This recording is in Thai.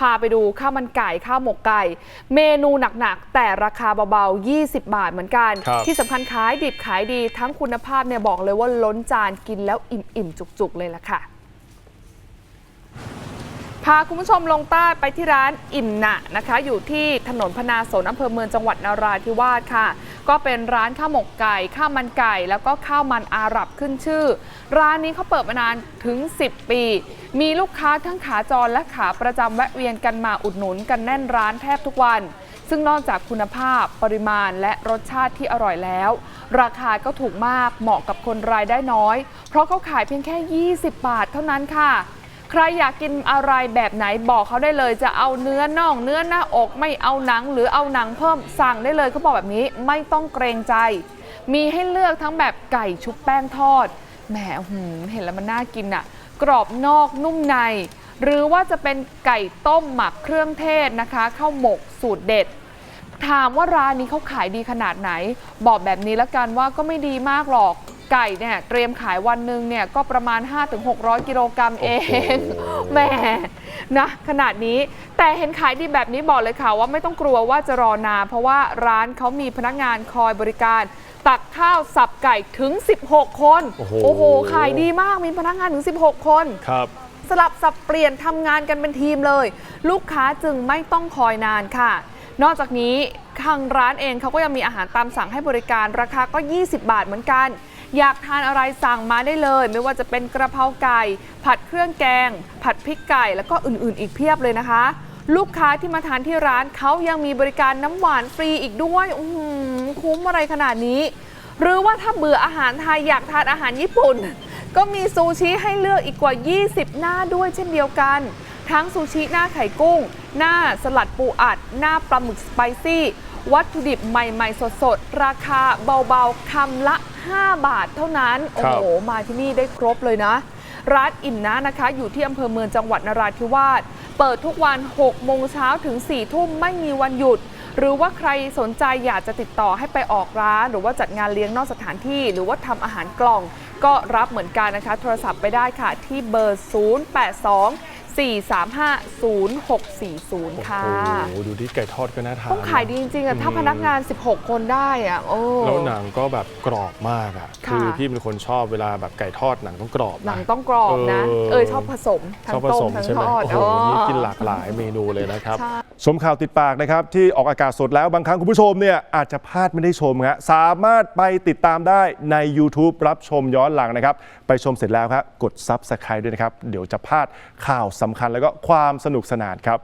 พาไปดูข้าวมันไก่ข้าวหมกไก่ เมนูหนักๆ แต่ราคาเบาๆ 20 บาทเหมือนกันครับที่สำคัญขายดิบขายดีทั้งคุณภาพเนี่ยบอกเลยว่าล้นจานกินแล้วอิ่มๆ จุกๆ เลยล่ะค่ะพาคุณผู้ชมลงใต้ไปที่ร้านอิ่มหนะนะคะ อยู่ที่ถนนพนาสนอำเภอเมืองจังหวัดนราธิวาสค่ะ ก็เป็นร้านข้าวหมกไก่ข้าวมันไก่ แล้วก็ข้าวมันอาหรับขึ้นชื่อ ร้านนี้เขาเปิดมานานถึง 10 ปี มีลูกค้าทั้งขาจรและขาประจำแวะเวียนกันมาอุดหนุนกันแน่นร้านแทบทุกวัน ซึ่งนอกจากคุณภาพปริมาณและรสชาติที่อร่อยแล้ว ราคาก็ถูกมากเหมาะกับคนรายได้น้อย เพราะเขาขายเพียงแค่ 20 บาทเท่านั้นค่ะ ใครอยากกินอะไรแบบไหนบอกเขาได้เลยจะเอาเนื้อน่องเนื้อหน้าอก ไม่เอาหนังหรือเอาหนังเพิ่มสั่งได้เลยเขาบอกแบบนี้ไม่ต้องเกรงใจ มีให้เลือกทั้งแบบไก่ชุบแป้งทอดแหมหเห็นแล้วมันน่ากินอะกรอบนอกนุ่มใน หรือว่าจะเป็นไก่ต้มหมักเครื่องเทศนะคะข้าวหมกสูตรเด็ดถามว่าร้านนี้เขาขายดีขนาดไหน บอกแบบนี้แล้วกันว่าก็ไม่ดีมากหรอก ไก่เนี่ยเตรียมขายวันหนึ่งเนี่ยก็ประมาณ 5-600 กิโลกรัมเองโอ้โหแหม่นะขนาดนี้แต่เห็นขายดีแบบนี้บอกเลยค่ะว่าไม่ต้องกลัวว่าจะรอนานเพราะว่าร้านเขามีพนักงานคอยบริการตักข้าวสับไก่ถึง 16 คน โอ้โห ขายดีมาก มีพนักงานถึง 16 คน ครับ สลับสับเปลี่ยนทำงานกันเป็นทีมเลย ลูกค้าจึงไม่ต้องคอยนานค่ะ นอกจากนี้ทางร้านเองเขาก็ยังมีอาหารตามสั่งให้บริการ ราคาก็ 20 บาทเหมือนกัน อยากทานอะไรสั่งมาได้เลย ไม่ว่าจะเป็นกระเพราไก่ ผัดเครื่องแกง ผัดพริกไก่แล้วก็อื่นๆ อีกเพียบเลยนะคะ ลูกค้าที่มาทานที่ร้านเขายังมีบริการน้ำหวานฟรีอีกด้วยอื้อหือคุ้มอะไรขนาดนี้ หรือว่าถ้าเบื่ออาหารไทยอยากทานอาหารญี่ปุ่น ก็มีซูชิให้เลือกอีกกว่า 20 หน้าด้วยเช่นเดียวกัน ทั้งซูชิหน้าไข่กุ้ง หน้าสลัดปูอัด หน้าปลาหมึกสไปซี่ วัตถุดิบใหม่ ๆ สดๆ ราคาเบาๆคำละ 5 บาทเท่านั้น โอ้ครับโห มาที่นี่ได้ครบเลยนะ ร้านอิ่มนะนะคะ อยู่ที่อำเภอเมืองจังหวัดนราธิวาสเปิดทุกวัน 6 โมงเช้าถึง 4 ทุ่มไม่มีวันหยุด หรือว่าใครสนใจอยากจะติดต่อให้ไปออกร้าน หรือว่าจัดงานเลี้ยงนอกสถานที่ หรือว่าทำอาหารกล่อง ก็รับเหมือนกันนะคะ โทรศัพท์ไปได้ค่ะที่เบอร์ 082 435 0640 ค่ะ โอ้โหดูที่ไก่ทอดก็น่าทานต้องขายดีจริงๆอะถ้าพนักงาน 16 คนได้อะโอ้ แล้วหนังก็แบบกรอบมากอะค่ะ คือพี่เป็นคนชอบเวลาแบบไก่ทอดหนังต้องกรอบนะหนังต้องกรอบนะ เออ เออชอบผสม ทั้ชอบงผต้สมมทั้งใช่ไหทมอดโอ้โหอ๋อนี่กินหลากหลายเมนูเลยนะครับ ใช่ ชมข่าวติดปากนะครับ ที่ออกอากาศสดแล้วบางครั้งคุณผู้ชมเนี่ยอาจจะพลาดไม่ได้ชมฮะสามารถไปติดตามได้ใน YouTube รับชมย้อนหลังนะครับ ไปชมเสร็จแล้วครับกด Subscribe ด้วยนะครับ เดี๋ยวจะพลาดข่าวสำคัญแล้วก็ความสนุกสนานครับ